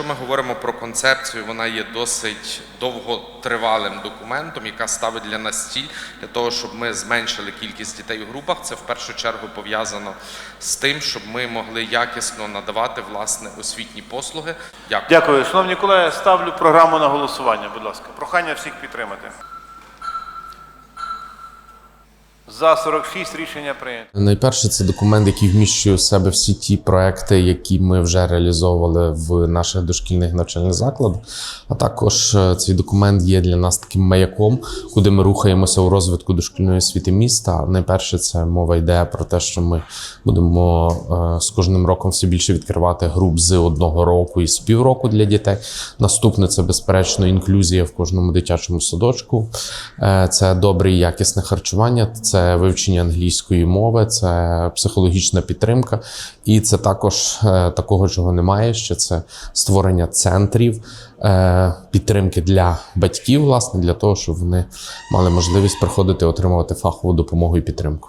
Якщо ми говоримо про концепцію, вона є досить довготривалим документом, яка ставить для нас ціль для того, щоб ми зменшили кількість дітей у групах. Це в першу чергу пов'язано з тим, щоб ми могли якісно надавати власне освітні послуги. Дякую. Дякую. Шановні колеги, ставлю програму на голосування, будь ласка. Прохання всіх підтримати. За 46 рішення прийнято. Найперше, це документ, який вміщує в себе всі ті проекти, які ми вже реалізовували в наших дошкільних навчальних закладах. А також е, цей документ є для нас таким маяком, куди ми рухаємося у розвитку дошкільної освіти міста. Найперше, це мова йде про те, що ми будемо е, з кожним роком все більше відкривати груп з одного року і з півроку для дітей. Наступне це безперечно інклюзія в кожному дитячому садочку. Е, Це добре і якісне харчування, це вивчення англійської мови, це психологічна підтримка, і це також е, такого, чого немає ще. Це створення центрів е, підтримки для батьків, власне, для того, щоб вони мали можливість приходити отримувати фахову допомогу і підтримку.